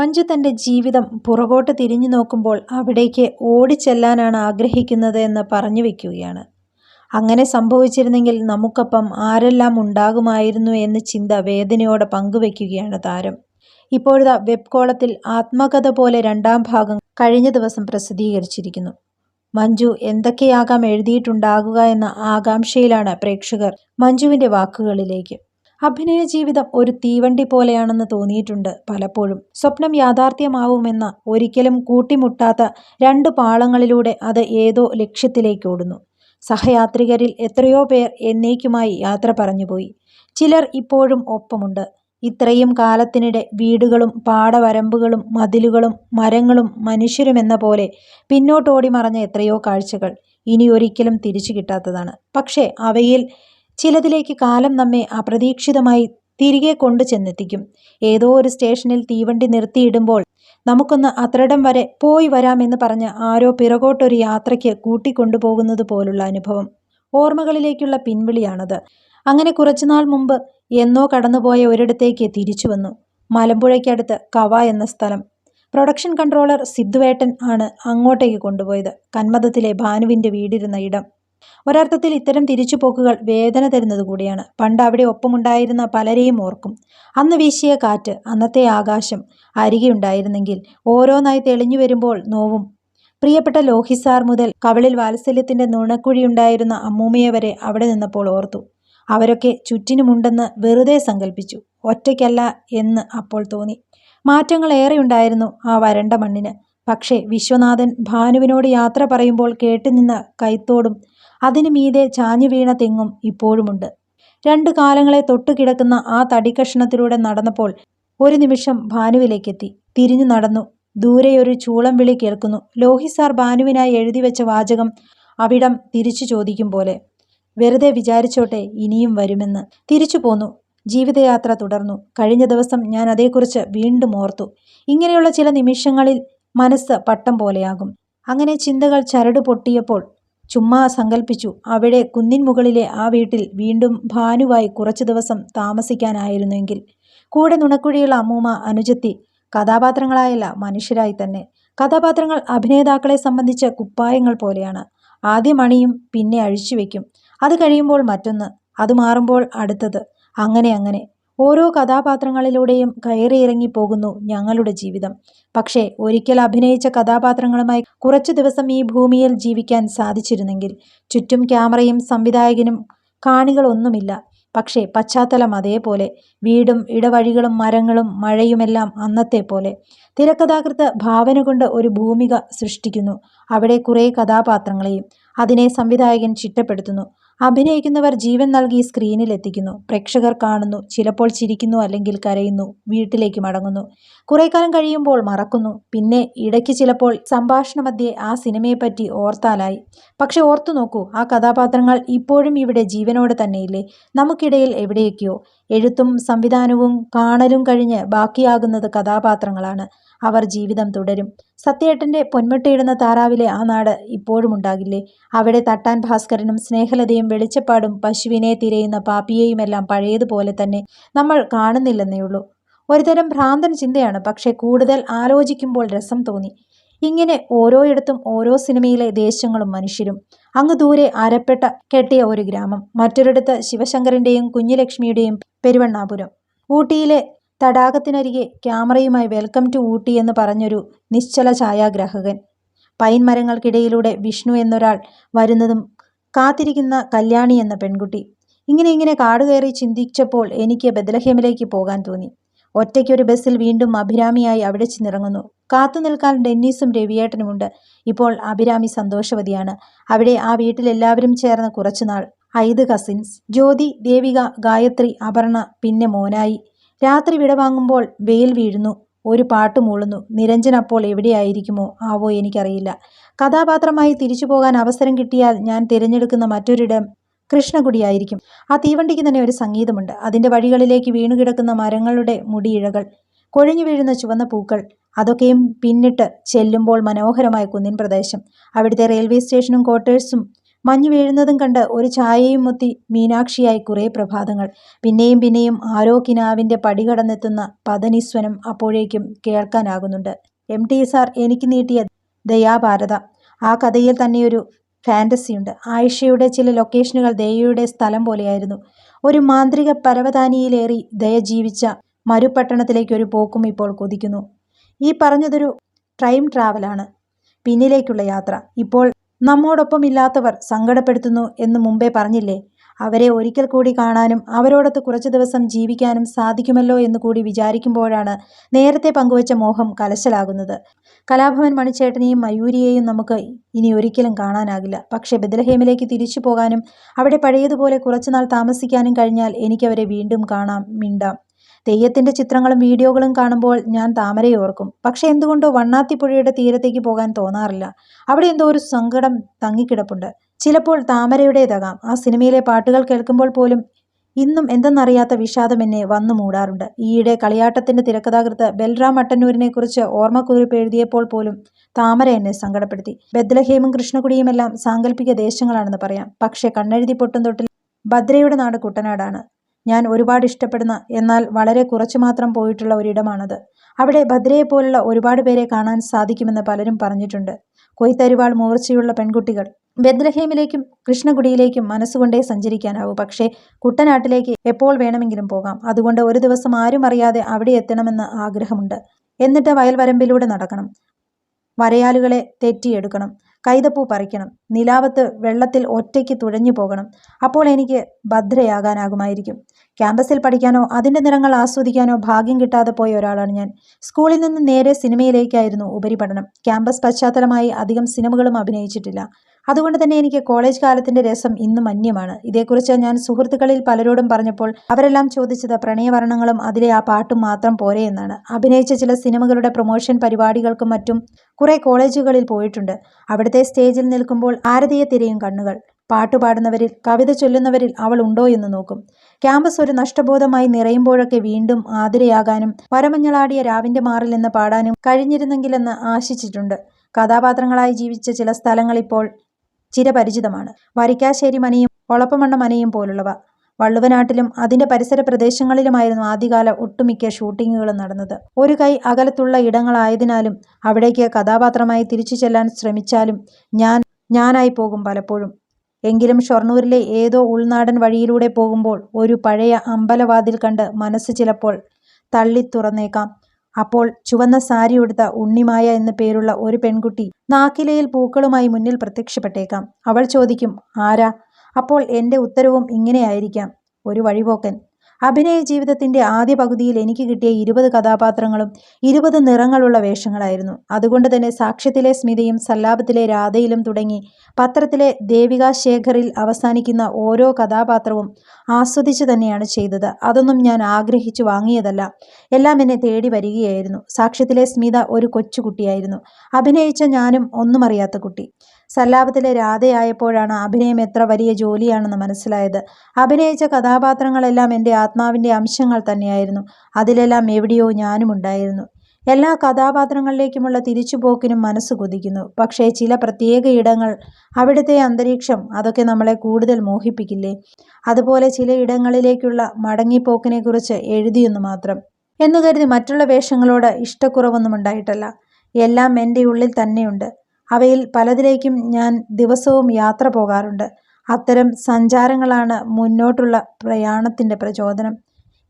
മഞ്ജു തന്റെ ജീവിതം പുറകോട്ട് തിരിഞ്ഞു നോക്കുമ്പോൾ അവിടേക്ക് ഓടിച്ചെല്ലാനാണ് ആഗ്രഹിക്കുന്നത് എന്ന് പറഞ്ഞു വെക്കുകയാണ്. അങ്ങനെ സംഭവിച്ചിരുന്നെങ്കിൽ നമുക്കൊപ്പം ആരെല്ലാം ഉണ്ടാകുമായിരുന്നു എന്ന് ചിന്ത വേദനയോടെ പങ്കുവെക്കുകയാണ് താരം. ഇപ്പോഴത്തെ വെബ് കോളത്തിൽ ആത്മകഥ പോലെ രണ്ടാം ഭാഗം കഴിഞ്ഞ ദിവസം പ്രസിദ്ധീകരിച്ചിരിക്കുന്നു. മഞ്ജു എന്തൊക്കെയാകാം എഴുതിയിട്ടുണ്ടാകുക എന്ന ആകാംക്ഷയിലാണ് പ്രേക്ഷകർ മഞ്ജുവിന്റെ വാക്കുകളിലേക്ക്. അഭിനയ ജീവിതം ഒരു തീവണ്ടി പോലെയാണെന്ന് തോന്നിയിട്ടുണ്ട് പലപ്പോഴും. സ്വപ്നം യാഥാർത്ഥ്യമാവുമെന്ന ഒരിക്കലും കൂട്ടിമുട്ടാത്ത രണ്ട് പാളങ്ങളിലൂടെ അത് ഏതോ ലക്ഷ്യത്തിലേക്ക് ഓടുന്നു. സഹയാത്രികരിൽ എത്രയോ പേർ എന്നേക്കുമായി യാത്ര പറഞ്ഞുപോയി. ചിലർ ഇപ്പോഴും ഒപ്പമുണ്ട്. ഇത്രയും കാലത്തിനിടെ വീടുകളും പാടവരമ്പുകളും മതിലുകളും മരങ്ങളും മനുഷ്യരുമെന്ന പോലെ പിന്നോട്ടോടി മറഞ്ഞ എത്രയോ കാഴ്ചകൾ ഇനി ഒരിക്കലും തിരിച്ചു കിട്ടാത്തതാണ്. പക്ഷേ അവയിൽ ചിലതിലേക്ക് കാലം നമ്മെ അപ്രതീക്ഷിതമായി തിരികെ കൊണ്ടു ചെന്നെത്തിക്കും ഏതോ ഒരു സ്റ്റേഷനിൽ തീവണ്ടി നിർത്തിയിടുമ്പോൾ നമുക്കൊന്ന് അത്രടം വരെ പോയി വരാമെന്ന് പറഞ്ഞ് ആരോ പിറകോട്ടൊരു യാത്രയ്ക്ക് കൂട്ടിക്കൊണ്ടുപോകുന്നത് പോലുള്ള അനുഭവം ഓർമ്മകളിലേക്കുള്ള പിൻവിളിയാണത്. അങ്ങനെ കുറച്ചുനാൾ മുമ്പ് എന്നോ കടന്നുപോയ ഒരിടത്തേക്ക് തിരിച്ചു വന്നു. മലമ്പുഴയ്ക്കടുത്ത് കവ എന്ന സ്ഥലം. പ്രൊഡക്ഷൻ കൺട്രോളർ സിദ്ധുവേട്ടൻ ആണ് അങ്ങോട്ടേക്ക് കൊണ്ടുപോയത്. കന്മദത്തിലെ ഭാനുവിന്റെ വീടിരുന്ന ഇടം. ഒരർത്ഥത്തിൽ ഇത്തരം തിരിച്ചുപോക്കുകൾ വേദന തരുന്നത് കൂടിയാണ്. പണ്ട് അവിടെ ഒപ്പമുണ്ടായിരുന്ന പലരെയും ഓർക്കും. അന്ന് വീശിയ കാറ്റ് അന്നത്തെ ആകാശം അരികെയുണ്ടായിരുന്നെങ്കിൽ ഓരോന്നായി തെളിഞ്ഞു വരുമ്പോൾ നോവും. പ്രിയപ്പെട്ട ലോഹിസാർ മുതൽ കവളിൽ വാത്സല്യത്തിന്റെ നുണക്കുഴിയുണ്ടായിരുന്ന അമ്മൂമ്മയെ വരെ അവിടെ നിന്നപ്പോൾ ഓർത്തു. അവരൊക്കെ ചുറ്റിനുമുണ്ടെന്ന് വെറുതെ സങ്കല്പിച്ചു ഒറ്റയ്ക്കല്ല എന്ന് അപ്പോൾ തോന്നി. മാറ്റങ്ങൾ ഏറെയുണ്ടായിരുന്നു ആ വരണ്ട മണ്ണിന്. പക്ഷേ വിശ്വനാഥൻ ഭാനുവിനോട് യാത്ര പറയുമ്പോൾ കേട്ടുനിന്ന കൈത്തോടും അതിനു മീതെ ചാഞ്ഞു വീണ തെങ്ങും ഇപ്പോഴുമുണ്ട്. രണ്ടു കാലങ്ങളെ തൊട്ടുകിടക്കുന്ന ആ തടിക്കഷ്ണത്തിലൂടെ നടന്നപ്പോൾ ഒരു നിമിഷം ഭാനുവിലേക്കെത്തി. തിരിഞ്ഞു നടന്നു. ദൂരെയൊരു ചൂളം വിളി കേൾക്കുന്നു. ലോഹിസാർ ഭാനുവിനായി എഴുതി വെച്ച വാചകം അവിടം തിരിച്ചു ചോദിക്കും പോലെ. വെറുതെ വിചാരിച്ചോട്ടെ ഇനിയും വരുമെന്ന്. തിരിച്ചു പോന്നു. ജീവിതയാത്ര തുടർന്നു. കഴിഞ്ഞ ദിവസം ഞാൻ അതേക്കുറിച്ച് വീണ്ടും ഓർത്തു. ഇങ്ങനെയുള്ള ചില നിമിഷങ്ങളിൽ മനസ്സ് പട്ടം പോലെയാകും. അങ്ങനെ ചിന്തകൾ ചരട് പൊട്ടിയപ്പോൾ ചുമ്മാ സങ്കല്പിച്ചു അവിടെ കുന്നിൻ മുകളിലെ ആ വീട്ടിൽ വീണ്ടും ഭാനുവായി കുറച്ചു ദിവസം താമസിക്കാനായിരുന്നെങ്കിൽ. കൂടെ നുണക്കുഴിയുള്ള അമ്മൂമ്മ അനുജത്തി കഥാപാത്രങ്ങളായല്ല മനുഷ്യരായി തന്നെ. കഥാപാത്രങ്ങൾ അഭിനേതാക്കളെ സംബന്ധിച്ച കുപ്പായങ്ങൾ പോലെയാണ്. ആദ്യം അണിയും പിന്നെ അഴിച്ചു വെക്കും അത് കഴിയുമ്പോൾ മറ്റൊന്ന് അത് മാറുമ്പോൾ അടുത്തത്. അങ്ങനെ അങ്ങനെ. ഓരോ കഥാപാത്രങ്ങളിലൂടെയും കയറിയിറങ്ങി പോകുന്നു ഞങ്ങളുടെ ജീവിതം. പക്ഷേ ഒരിക്കൽ അഭിനയിച്ച കഥാപാത്രങ്ങളുമായി കുറച്ചു ദിവസം ഈ ഭൂമിയിൽ ജീവിക്കാൻ സാധിച്ചിരുന്നെങ്കിൽ ചുറ്റും ക്യാമറയും സംവിധായകനും കാണികളൊന്നുമില്ല. പക്ഷേ പശ്ചാത്തലം അതേപോലെ. വീടും ഇടവഴികളും മരങ്ങളും മഴയുമെല്ലാം അന്നത്തെ പോലെ. തിരക്കഥാകൃത്ത് ഭാവന കൊണ്ട് ഒരു ഭൂമിക സൃഷ്ടിക്കുന്നു. അവിടെ കുറേ കഥാപാത്രങ്ങളെയും അതിനെ സംവിധായകൻ ചിട്ടപ്പെടുത്തുന്നു. അഭിനയിക്കുന്നവർ ജീവൻ നൽകി സ്ക്രീനിൽ എത്തിക്കുന്നു. പ്രേക്ഷകർ കാണുന്നു ചിലപ്പോൾ ചിരിക്കുന്നു അല്ലെങ്കിൽ കരയുന്നു വീട്ടിലേക്ക് മടങ്ങുന്നു. കുറേ കാലം കഴിയുമ്പോൾ മറക്കുന്നു. പിന്നെ ഇടയ്ക്ക് ചിലപ്പോൾ സംഭാഷണ മധ്യേ ആ സിനിമയെപ്പറ്റി ഓർത്താലായി. പക്ഷെ ഓർത്തു നോക്കൂ ആ കഥാപാത്രങ്ങൾ ഇപ്പോഴും ഇവിടെ ജീവനോടെ തന്നെയില്ലേ? നമുക്കിടയിൽ എവിടെയൊക്കെയോ എഴുത്തും സംവിധാനവും കാണലും കഴിഞ്ഞ് ബാക്കിയാകുന്നത് കഥാപാത്രങ്ങളാണ്. അവർ ജീവിതം തുടരും. സത്യേട്ടന്റെ പൊന്മുട്ടയിടുന്ന താറാവിലെ ആ നാട് ഇപ്പോഴും ഉണ്ടാകില്ലേ? അവിടെ തട്ടാൻ ഭാസ്കരനും സ്നേഹലതയും വെളിച്ചപ്പാടും പശുവിനെ തിരയുന്ന പാപ്പിയെയുമെല്ലാം പഴയതുപോലെ തന്നെ നമ്മൾ കാണുന്നില്ലെന്നേയുള്ളൂ ഒരുതരം ഭ്രാന്തൻ ചിന്തയാണ്. പക്ഷേ കൂടുതൽ ആലോചിക്കുമ്പോൾ രസം തോന്നി. ഇങ്ങനെ ഓരോയിടത്തും ഓരോ സിനിമയിലെ ദേശങ്ങളും മനുഷ്യരും. അങ്ങ് ദൂരെ അരപ്പെട്ട കെട്ടിയ ഒരു ഗ്രാമം. മറ്റൊരിടത്ത് ശിവശങ്കരന്റെയും കുഞ്ഞുലക്ഷ്മിയുടെയും പെരുവണ്ണാപുരം. ഊട്ടിയിലെ തടാകത്തിനരികെ ക്യാമറയുമായി വെൽക്കം ടു ഊട്ടി എന്ന് പറഞ്ഞൊരു നിശ്ചല ഛായാഗ്രാഹകൻ. പൈൻ മരങ്ങൾക്കിടയിലൂടെ വിഷ്ണു എന്നൊരാൾ വരുന്നതും കാത്തിരിക്കുന്ന കല്യാണി എന്ന പെൺകുട്ടി. ഇങ്ങനെ ഇങ്ങനെ കാട് കയറി ചിന്തിച്ചപ്പോൾ എനിക്ക് ബദലഹേമിലേക്ക് പോകാൻ തോന്നി. ഒറ്റയ്ക്കൊരു ബസ്സിൽ വീണ്ടും അഭിരാമിയായി അവിടെ ചെന്നിറങ്ങുന്നു. കാത്തു നിൽക്കാൻ ഡെന്നീസും രവിയേട്ടനുമുണ്ട്. ഇപ്പോൾ അഭിരാമി സന്തോഷവതിയാണ്. അവിടെ ആ വീട്ടിലെല്ലാവരും ചേർന്ന് കുറച്ചുനാൾ. ഐത് കസിൻസ്. ജ്യോതി ദേവിക ഗായത്രി അപർണ പിന്നെ മോനായി. രാത്രി വിടവാങ്ങുമ്പോൾ വെയിൽ വീഴുന്നു. ഒരു പാട്ട് മൂളുന്നു. നിരഞ്ജൻ അപ്പോൾ എവിടെയായിരിക്കുമോ? ആവോ എനിക്കറിയില്ല. കഥാപാത്രമായി തിരിച്ചു പോകാൻ അവസരം കിട്ടിയാൽ ഞാൻ തിരഞ്ഞെടുക്കുന്ന മറ്റൊരിടം കൃഷ്ണകുടിയായിരിക്കും. ആ തീവണ്ടിക്ക് തന്നെ ഒരു സംഗീതമുണ്ട്. അതിന്റെ വഴികളിലേക്ക് വീണുകിടക്കുന്ന മരങ്ങളുടെ മുടിയിഴകൾ കൊഴിഞ്ഞു വീഴുന്ന ചുവന്ന പൂക്കൾ അതൊക്കെയും പിന്നിട്ട് ചെല്ലുമ്പോൾ മനോഹരമായ കുന്നിൻ പ്രദേശം. അവിടുത്തെ റെയിൽവേ സ്റ്റേഷനും ക്വാർട്ടേഴ്സും മഞ്ഞ് വീഴുന്നതും കണ്ട് ഒരു ചായയും മുത്തി മീനാക്ഷിയായി കുറേ പ്രഭാതങ്ങൾ. പിന്നെയും പിന്നെയും ആരോ കിനാവിന്റെ പടി കടന്നെത്തുന്ന പദനിസ്വനം അപ്പോഴേക്കും കേൾക്കാനാകുന്നുണ്ട്. എം. ടി. സാർ എനിക്ക് നീട്ടിയ ദയാഭാരത ആ കഥയിൽ തന്നെയൊരു ഫാന്റസിയുണ്ട് ആയിഷയുടെ ചില ലൊക്കേഷനുകൾ ദയയുടെ സ്ഥലം പോലെയായിരുന്നു. ഒരു മാന്ത്രിക പരവതാനിയിലേറി ദയ ജീവിച്ച മരുപട്ടണത്തിലേക്ക് ഒരു പോക്കും ഇപ്പോൾ കൊതിക്കുന്നു. ഈ പറഞ്ഞതൊരു ടൈം ട്രാവലാണ്. പിന്നിലേക്കുള്ള യാത്ര. ഇപ്പോൾ നമ്മോടൊപ്പം ഇല്ലാത്തവർ സങ്കടപ്പെടുത്തുന്നു എന്ന് മുമ്പേ പറഞ്ഞില്ലേ? അവരെ ഒരിക്കൽ കൂടി കാണാനും അവരോടൊത്ത് കുറച്ചു ദിവസം ജീവിക്കാനും സാധിക്കുമല്ലോ എന്ന് കൂടി വിചാരിക്കുമ്പോഴാണ് നേരത്തെ പങ്കുവച്ച മോഹം കലശലാകുന്നത്. കലാഭവൻ മണിച്ചേട്ടനെയും മയൂരിയെയും നമുക്ക് ഇനി ഒരിക്കലും കാണാനാകില്ല. പക്ഷേ ബദലഹേമിലേക്ക് തിരിച്ചു പോകാനും അവിടെ പഴയതുപോലെ കുറച്ചുനാൾ താമസിക്കാനും കഴിഞ്ഞാൽ എനിക്കവരെ വീണ്ടും കാണാം മിണ്ടാം. തെയ്യത്തിന്റെ ചിത്രങ്ങളും വീഡിയോകളും കാണുമ്പോൾ ഞാൻ താമരയെ ഓർക്കും. പക്ഷെ എന്തുകൊണ്ടോ വണ്ണാത്തിപ്പുഴയുടെ തീരത്തേക്ക് പോകാൻ തോന്നാറില്ല. അവിടെ എന്തോ ഒരു സങ്കടം തങ്ങിക്കിടപ്പുണ്ട്. ചിലപ്പോൾ താമരയുടേതാകാം. ആ സിനിമയിലെ പാട്ടുകൾ കേൾക്കുമ്പോൾ പോലും ഇന്നും എന്തെന്നറിയാത്ത വിഷാദം എന്നെ വന്നു മൂടാറുണ്ട്. ഈയിടെ കളിയാട്ടത്തിന്റെ തിരക്കഥാകൃത്ത് ബൽറാം അട്ടന്നൂരിനെ കുറിച്ച് ഓർമ്മക്കുറിപ്പ് എഴുതിയപ്പോൾ പോലും താമര എന്നെ സങ്കടപ്പെടുത്തി. ബദ്ലഹേമും കൃഷ്ണകുടിയുമെല്ലാം സാങ്കല്പിക ദേശങ്ങളാണെന്ന് പറയാം. പക്ഷെ കണ്ണെഴുതി പൊട്ടും തൊട്ടിൽ ഭദ്രയുടെ നാട് കുട്ടനാടാണ്. ഞാൻ ഒരുപാട് ഇഷ്ടപ്പെടുന്ന എന്നാൽ വളരെ കുറച്ചു മാത്രം പോയിട്ടുള്ള ഒരിടമാണത്. അവിടെ ഭദ്രയെപ്പോലുള്ള ഒരുപാട് പേരെ കാണാൻ സാധിക്കുമെന്ന് പലരും പറഞ്ഞിട്ടുണ്ട്. കൊയ്ത്തരിവാൾ മൂർച്ചയുള്ള പെൺകുട്ടികൾ. ബദ്ലഹേമിലേക്കും കൃഷ്ണകുടിയിലേക്കും മനസ്സുകൊണ്ടേ സഞ്ചരിക്കാനാവൂ. പക്ഷേ കുട്ടനാട്ടിലേക്ക് എപ്പോൾ വേണമെങ്കിലും പോകാം. അതുകൊണ്ട് ഒരു ദിവസം ആരും അറിയാതെ അവിടെ എത്തണമെന്ന് ആഗ്രഹമുണ്ട്. എന്നിട്ട് വയൽവരമ്പിലൂടെ നടക്കണം. വരയാലുകളെ തെറ്റിയെടുക്കണം. കൈതപ്പൂ പറിക്കണം. നിലാവത്ത് വെള്ളത്തിൽ ഒറ്റയ്ക്ക് തുഴഞ്ഞു പോകണം. അപ്പോൾ എനിക്ക് ഭദ്രയാകാനാകുമായിരിക്കും. ക്യാമ്പസിൽ പഠിക്കാനോ അതിന്റെ നിറങ്ങൾ ആസ്വദിക്കാനോ ഭാഗ്യം കിട്ടാതെ പോയ ഒരാളാണ് ഞാൻ. സ്കൂളിൽ നിന്ന് നേരെ സിനിമയിലേക്കായിരുന്നു ഉപരിപഠനം. ക്യാമ്പസ് പശ്ചാത്തലമായി അധികം സിനിമകളും അഭിനയിച്ചിട്ടില്ല. അതുകൊണ്ട് തന്നെ എനിക്ക് കോളേജ് കാലത്തിന്റെ രസം ഇന്നും അന്യമാണ്. ഇതേക്കുറിച്ച് ഞാൻ സുഹൃത്തുക്കളിൽ പലരോടും പറഞ്ഞപ്പോൾ അവരെല്ലാം ചോദിച്ചത് പ്രണയവർണങ്ങളും അതിലെ ആ പാട്ടും മാത്രം പോരെ എന്നാണ്. അഭിനയിച്ച ചില സിനിമകളുടെ പ്രൊമോഷൻ പരിപാടികൾക്കും മറ്റും കുറെ കോളേജുകളിൽ പോയിട്ടുണ്ട്. അവിടുത്തെ സ്റ്റേജിൽ നിൽക്കുമ്പോൾ ആരതിയെ തിരയും കണ്ണുകൾ. പാട്ടുപാടുന്നവരിൽ കവിത ചൊല്ലുന്നവരിൽ അവൾ ഉണ്ടോ എന്ന് നോക്കും. ക്യാമ്പസ് ഒരു നഷ്ടബോധമായി നിറയുമ്പോഴൊക്കെ വീണ്ടും ആതിരയാകാനും വരമഞ്ഞളാടിയ രാവിന്റെ മാറിൽ നിന്ന് പാടാനും കഴിഞ്ഞിരുന്നെങ്കിലെന്ന് ആശിച്ചിട്ടുണ്ട്. കഥാപാത്രങ്ങളായി ജീവിച്ച ചില സ്ഥലങ്ങൾ ഇപ്പോൾ ചിരപരിചിതമാണ്. വരിക്കാശ്ശേരി മനയും ഒളപ്പമണ്ണ മനയും പോലുള്ളവ. വള്ളുവനാട്ടിലും അതിന്റെ പരിസര പ്രദേശങ്ങളിലുമായിരുന്നു ആദ്യകാല ഒട്ടുമിക്ക ഷൂട്ടിങ്ങുകളും നടന്നത്. ഒരു കൈ അകലത്തുള്ള ഇടങ്ങളായതിനാലും അവിടേക്ക് കഥാപാത്രമായി തിരിച്ചു ചെല്ലാൻ ശ്രമിച്ചാലും ഞാൻ ഞാനായി പോകും പലപ്പോഴും. എങ്കിലും ഷൊർണൂരിലെ ഏതോ ഉൾനാടൻ വഴിയിലൂടെ പോകുമ്പോൾ ഒരു പഴയ അമ്പലവാതിൽ കണ്ട് മനസ്സ് ചിലപ്പോൾ തള്ളി തുറന്നേക്കാം അപ്പോൾ ചുവന്ന സാരി ഉടുത്ത ഉണ്ണിമായ എന്ന പേരുള്ള ഒരു പെൺകുട്ടി നാക്കിലയിൽ പൂക്കളുമായി മുന്നിൽ പ്രത്യക്ഷപ്പെട്ടേക്കാം. അവൾ ചോദിക്കും ആരാ? അപ്പോൾ എന്റെ ഉത്തരവും ഇങ്ങനെയായിരിക്കാം. ഒരു വഴിപോക്കൻ. അഭിനയ ജീവിതത്തിന്റെ ആദ്യ പകുതിയിൽ എനിക്ക് കിട്ടിയ ഇരുപത് കഥാപാത്രങ്ങളും ഇരുപത് നിറങ്ങളുള്ള വേഷങ്ങളായിരുന്നു. അതുകൊണ്ട് തന്നെ സാക്ഷ്യത്തിലെ സ്മിതയും സല്ലാപത്തിലെ രാധയിലും തുടങ്ങി പത്രത്തിലെ ദേവികാ ശേഖറിൽ അവസാനിക്കുന്ന ഓരോ കഥാപാത്രവും ആസ്വദിച്ചു തന്നെയാണ് ചെയ്തത്. അതൊന്നും ഞാൻ ആഗ്രഹിച്ചു വാങ്ങിയതല്ല. എല്ലാം എന്നെ തേടി വരികയായിരുന്നു. സാക്ഷ്യത്തിലെ സ്മിത ഒരു കൊച്ചുകുട്ടിയായിരുന്നു. അഭിനയിച്ച ഞാനും ഒന്നും അറിയാത്ത കുട്ടി. സല്ലാപത്തിലെ രാധയായപ്പോഴാണ് അഭിനയം എത്ര വലിയ ജോലിയാണെന്ന് മനസ്സിലായത്. അഭിനയിച്ച കഥാപാത്രങ്ങളെല്ലാം എന്റെ ആത്മാവിന്റെ അംശങ്ങൾ തന്നെയായിരുന്നു. അതിലെല്ലാം എവിടെയോ ഞാനും ഉണ്ടായിരുന്നു. എല്ലാ കഥാപാത്രങ്ങളിലേക്കുമുള്ള തിരിച്ചുപോക്കിനും മനസ്സ് കൊതിക്കുന്നു. പക്ഷേ ചില പ്രത്യേക ഇടങ്ങൾ അവിടുത്തെ അന്തരീക്ഷം അതൊക്കെ നമ്മളെ കൂടുതൽ മോഹിപ്പിക്കില്ലേ? അതുപോലെ ചില ഇടങ്ങളിലേക്കുള്ള മടങ്ങിപ്പോക്കിനെക്കുറിച്ച് എഴുതിയെന്ന് മാത്രം. എന്നു കരുതി മറ്റുള്ള വേഷങ്ങളോട് ഇഷ്ടക്കുറവൊന്നും ഉണ്ടായിട്ടല്ല. എല്ലാം എന്റെ ഉള്ളിൽ തന്നെയുണ്ട്. അവയിൽ പലതിലേക്കും ഞാൻ ദിവസവും യാത്ര പോകാറുണ്ട്. അത്തരം സഞ്ചാരങ്ങളാണ് മുന്നോട്ടുള്ള പ്രയാണത്തിന്റെ പ്രചോദനം.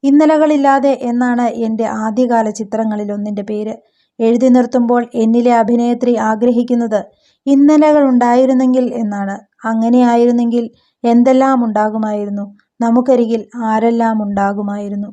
ഇന്നലകളില്ലാതെ എന്നാണ് എന്റെ ആദ്യകാല ചിത്രങ്ങളിലൊന്നിന്റെ പേര്. എഴുതി നിർത്തുമ്പോൾ എന്നിലെ അഭിനേത്രി ആഗ്രഹിക്കുന്നത് ഇന്നലകൾ ഉണ്ടായിരുന്നെങ്കിൽ എന്നാണ്. അങ്ങനെയായിരുന്നെങ്കിൽ എന്തെല്ലാം ഉണ്ടാകുമായിരുന്നു? നമുക്കരികിൽ ആരെല്ലാം ഉണ്ടാകുമായിരുന്നു?